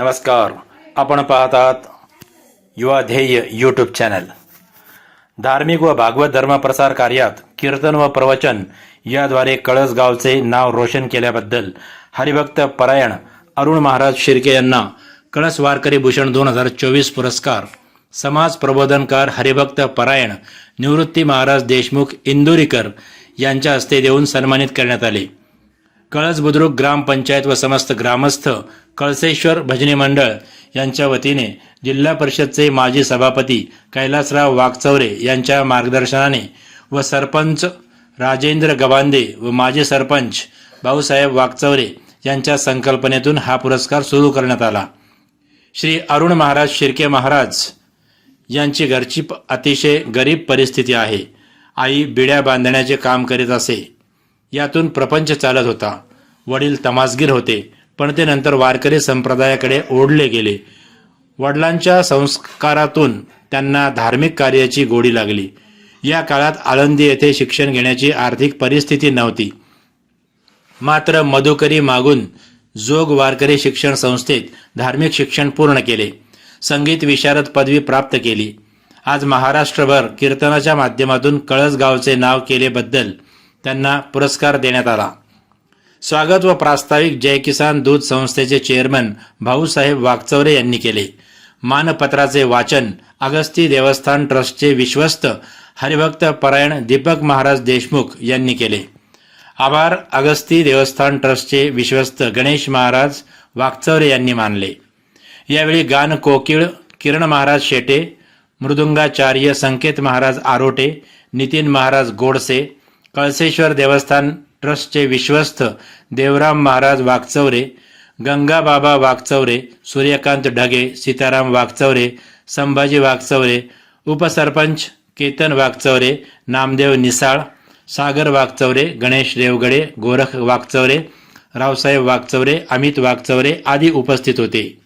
नमस्कार. आपण पाहत आहात युवा ध्येय यूट्यूब चॅनल धार्मिक व भागवत धर्मप्रसार कार्यात कीर्तन व प्रवचन याद्वारे कळस गावचे नाव रोशन केल्याबद्दल हरिभक्त परायण अरुण महाराज शिर्के यांना कळस वारकरी भूषण दोन हजार चोवीस पुरस्कार. समाज प्रबोधनकार हरिभक्त परायण निवृत्ती महाराज देशमुख इंदुरीकर यांच्या हस्ते देऊन सन्मानित करण्यात आले. कळस बुद्रुक ग्रामपंचायत व समस्त ग्रामस्थ कळसेश्वर भजनी मंडळ यांच्या वतीने जिल्हा परिषदचे माजी सभापती कैलासराव वाघचौरे यांच्या मार्गदर्शनाने व सरपंच राजेंद्र गवांदे व माजी सरपंच भाऊसाहेब वाघचौरे यांच्या संकल्पनेतून हा पुरस्कार सुरू करण्यात आला. श्री अरुण महाराज शिर्के महाराज यांची घरची अतिशय गरीब परिस्थिती आहे. आई बिड्या बांधण्याचे काम करीत असे. यातून प्रपंच चालत होता. वडील तमासगीर होते पण ते नंतर वारकरी संप्रदायाकडे ओढले गेले. वडिलांच्या संस्कारातून त्यांना धार्मिक कार्याची गोडी लागली. या काळात आळंदी येथे शिक्षण घेण्याची आर्थिक परिस्थिती नव्हती. मात्र मधुकरी मागून जोग वारकरी शिक्षण संस्थेत धार्मिक शिक्षण पूर्ण केले. संगीत विशारद पदवी प्राप्त केली. आज महाराष्ट्रभर कीर्तनाच्या माध्यमातून कळसगावचे नाव केलेबद्दल त्यांना पुरस्कार देण्यात आला. स्वागत व प्रास्ताविक जय किसान दूध संस्थेचे चेअरमन भाऊसाहेब वागचौरे यांनी केले. मानपत्राचे वाचन अगस्ती देवस्थान ट्रस्टचे विश्वस्त हरिभक्त परायण दीपक महाराज देशमुख यांनी केले. आभार अगस्ती देवस्थान ट्रस्टचे विश्वस्त गणेश महाराज वागचौरे यांनी मानले. यावेळी गान कोकिळ किरण महाराज शेटे मृदुंगाचार्य संकेत महाराज आरोटे नितीन महाराज गोडसे कळसेश्वर देवस्थान ट्रस्टचे विश्वस्त देवराम महाराज वागचौरे गंगाबाबा वागचौरे सूर्यकांत ढगे सीताराम वागचौरे संभाजी वागचौरे उपसरपंच केतन वागचौरे नामदेव निसाळ सागर वागचौरे गणेश रेवगडे गोरख वागचौरे रावसाहेब वागचौरे अमित वागचौरे आदी उपस्थित होते.